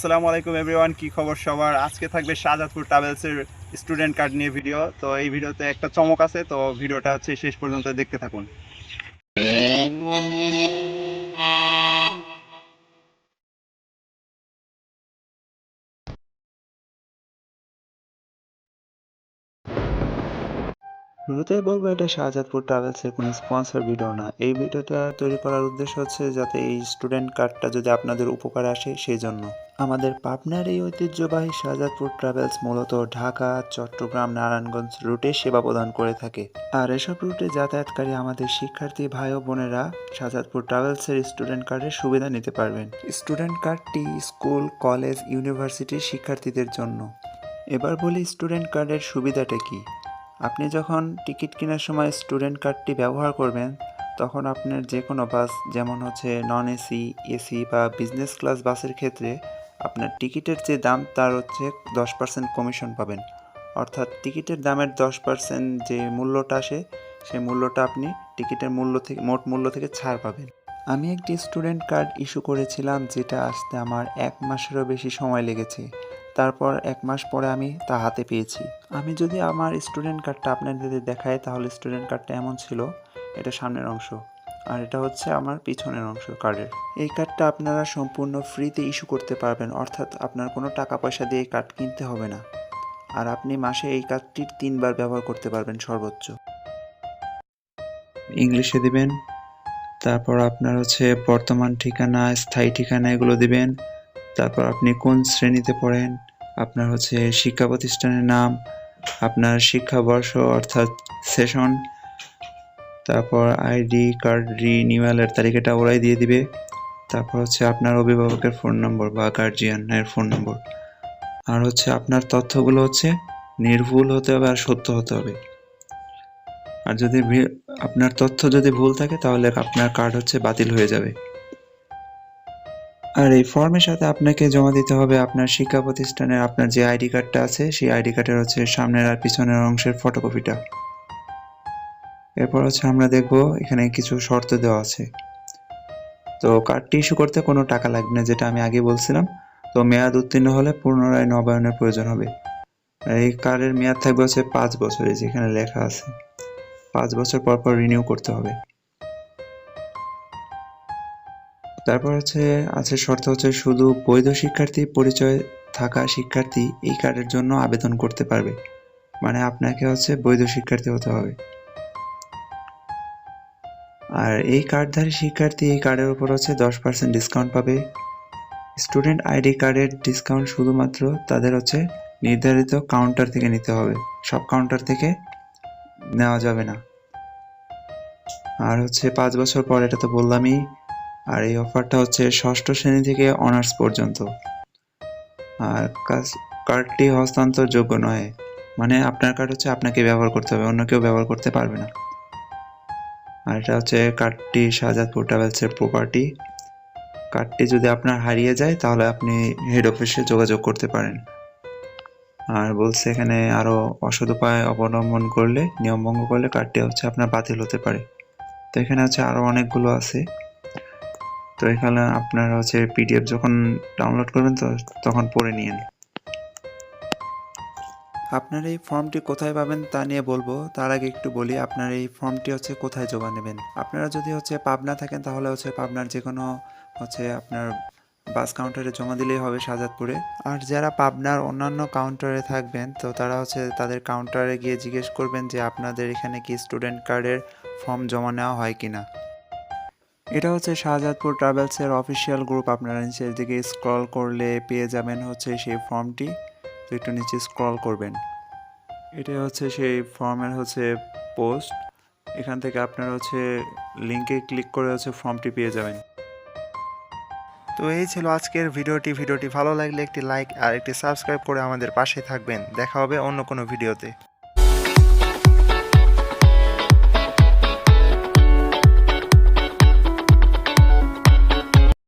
আসসালামু আলাইকুম এভরিওয়ান কি খবর সবার? আজকে থাকবে শাহজাদপুর ট্রাভেলসের স্টুডেন্ট কার্ড নিয়ে ভিডিও তো এই ভিডিওতে একটা চমক আছে, তো ভিডিওটা হচ্ছে শেষ পর্যন্ত দেখতে থাকুন। শুরুতেই বলব এটা শাহজাদপুর ট্রাভেলসের কোনো স্পন্সর ভিডিও না। এই ভিডিওটা তৈরি করার উদ্দেশ্য হচ্ছে যাতে এই স্টুডেন্ট কার্ডটা যদি আপনাদের উপকার আসে সেই জন্য আমাদের পাবনার এই ঐতিহ্যবাহী শাহজাদপুর ট্রাভেলস মূলত ঢাকা, চট্টগ্রাম, নারায়ণগঞ্জ রুটে সেবা প্রদান করে থাকে। আর এসব রুটে যাতায়াতকারী আমাদের শিক্ষার্থী ভাই ও বোনেরা শাহজাদপুর ট্রাভেলসের স্টুডেন্ট কার্ডের সুবিধা নিতে পারবেন। স্টুডেন্ট কার্ডটি স্কুল, কলেজ, ইউনিভার্সিটির শিক্ষার্থীদের জন্য। এবার বলি স্টুডেন্ট কার্ডের সুবিধাটা কী? আপনি যখন টিকিট কেনার সময় স্টুডেন্ট কার্ডটি ব্যবহার করবেন, তখন আপনার যে কোনো বাস, যেমন হচ্ছে নন এসি এসি বা বিজনেস ক্লাস বাসের ক্ষেত্রে আপনার টিকিটের যে দাম, তার হচ্ছে দশ পার্সেন্ট কমিশন পাবেন। অর্থাৎ টিকিটের দামের দশ পার্সেন্ট যে মূল্যটা আসে সেই মূল্যটা আপনি টিকিটের মূল্য থেকে, মোট মূল্য থেকে ছাড় পাবেন। আমি একটি স্টুডেন্ট কার্ড ইস্যু করেছিলাম, যেটা আসতে আমার এক মাসেরও বেশি সময় লেগেছে। তারপর এক মাস পরে আমি তা হাতে পেয়েছি। আমি যদি আমার স্টুডেন্ট কার্ডটা আপনাদের দেখাই, তাহলে স্টুডেন্ট কার্ডটা এমন ছিল, এটা সামনের অংশ, আর এটা হচ্ছে আমার পিছনের অংশ কার্ডের। এই কার্ডটা আপনারা সম্পূর্ণ ফ্রিতে ইস্যু করতে পারবেন, অর্থাৎ আপনার কোনো টাকা পয়সা দিয়ে কার্ড কিনতে হবে না। আর আপনি মাসে এই কার্ডটি তিনবার ব্যবহার করতে পারবেন সর্বোচ্চ। ইংলিশে দিবেন, তারপর আপনার হচ্ছে বর্তমান ঠিকানা, স্থায়ী ঠিকানা এগুলো দিবেন তারপর আপনি কোন শ্রেণীতে পড়েন? আপনার হচ্ছে শিক্ষা প্রতিষ্ঠানের নাম, আপনার শিক্ষাবর্ষ অর্থাৎ সেশন, তারপর আইডি কার্ড রিনিউয়ালের তালিকাটা ওরাই দিয়ে দিবে। তারপর হচ্ছে আপনার অভিভাবকের ফোন নম্বর বা গার্জিয়ানের ফোন নম্বর। আর হচ্ছে আপনার তথ্যগুলো হচ্ছে নির্ভুল হতে হবে আর সত্য হতে হবে। আর যদি আপনার তথ্য যদি ভুল থাকে তাহলে আপনার কার্ড হচ্ছে বাতিল হয়ে যাবে। আর এই ফর্মের সাথে আপনাকে জমা দিতে হবে আপনার শিক্ষা প্রতিষ্ঠানের আপনার যে আইডি কার্ডটা আছে, সেই আইডি কার্ডের হচ্ছে সামনের আর পিছনের অংশের ফটোকপিটা। এরপর হচ্ছে আমরা দেখব এখানে কিছু শর্ত দেওয়া আছে। তো কার্ডটি ইস্যু করতে কোনো টাকা লাগবে না, যেটা আমি আগে বলছিলাম। তো মেয়াদ উত্তীর্ণ হলে পুনরায় নবায়নের প্রয়োজন হবে। এই কার্ডের মেয়াদ থাকবে হচ্ছে পাঁচ বছরে যেখানে লেখা আছে। পাঁচ বছর পর পর রিনিউ করতে হবে। তারপর হচ্ছে, আছে শর্ত হচ্ছে শুধু বৈধ শিক্ষার্থী পরিচয় থাকা শিক্ষার্থী এই কার্ডের জন্য আবেদন করতে পারবে। মানে আপনাকে হচ্ছে বৈধ শিক্ষার্থী হতে হবে। আর এই কার্ডধারী শিক্ষার্থী এই কার্ডের উপর হচ্ছে দশ পার্সেন্ট ডিসকাউন্ট পাবে। স্টুডেন্ট আইডি কার্ডের ডিসকাউন্ট শুধুমাত্র তাদের হচ্ছে নির্ধারিত কাউন্টার থেকে নিতে হবে। সব কাউন্টার থেকে নেওয়া যাবে না। আর হচ্ছে পাঁচ বছর পর, এটা তো বললামই আর এই অফারটা হচ্ছে ষষ্ঠ শ্রেণি থেকে অনার্স পর্যন্ত। আর কাজ- কার্ডটি হস্তান্তরযোগ্য নয়। মানে আপনার কার্ড হচ্ছে আপনাকে ব্যবহার করতে হবে, অন্য কেউ ব্যবহার করতে পারবে না। আর এটা হচ্ছে কার্ডটি শাহজাদপুর ট্রাভেলসের প্রপার্টি কার্ডটি যদি আপনার হারিয়ে যায়, তাহলে আপনি হেড অফিসে যোগাযোগ করতে পারেন। আর বলছে এখানে আরও অসৎ উপায় অবলম্বন করলে, নিয়ম ভঙ্গ করলে কার্ডটি হচ্ছে আপনার বাতিল হতে পারে। তো এখানে হচ্ছে আরও অনেকগুলো আছে। তো এখানে আপনার হচ্ছে পিডিএফ যখন ডাউনলোড করবেন তো তখন পড়ে নিয়েন। আপনার এই ফর্মটি কোথায় পাবেন তা নিয়ে বলব। তার আগে একটু বলি, আপনার এই ফর্মটি হচ্ছে কোথায় জমা নেবেন? আপনারা যদি হচ্ছে পাবনা থাকেন, তাহলে হচ্ছে পাবনার যে কোনো হচ্ছে আপনার বাস কাউন্টারে জমা দিলেই হবে শাহজাদপুরে। আর যারা পাবনার অন্যান্য কাউন্টারে থাকবেন, তো তারা হচ্ছে তাদের কাউন্টারে গিয়ে জিজ্ঞেস করবেন যে আপনাদের এখানে কি স্টুডেন্ট কার্ডের ফর্ম জমা নেওয়া হয় কিনা। এটা হচ্ছে শাহজাদপুর ট্রাভেলসের অফিসিয়াল গ্রুপ। আপনারা নিচের দিকে স্ক্রল করলে পেয়ে যাবেন হচ্ছে সেই ফর্মটি। তো একটু নিচে স্ক্রল করবেন। এটা হচ্ছে সেই ফর্মের হচ্ছে পোস্ট। এখান থেকে আপনারা হচ্ছে লিঙ্কে ক্লিক করে হচ্ছে ফর্মটি পেয়ে যাবেন। তো এই ছিল আজকের ভিডিওটি। ভিডিওটি ভালো লাগলে একটি লাইক আর একটি সাবস্ক্রাইব করে আমাদের পাশে থাকবেন। দেখা হবে অন্য কোনো ভিডিওতে।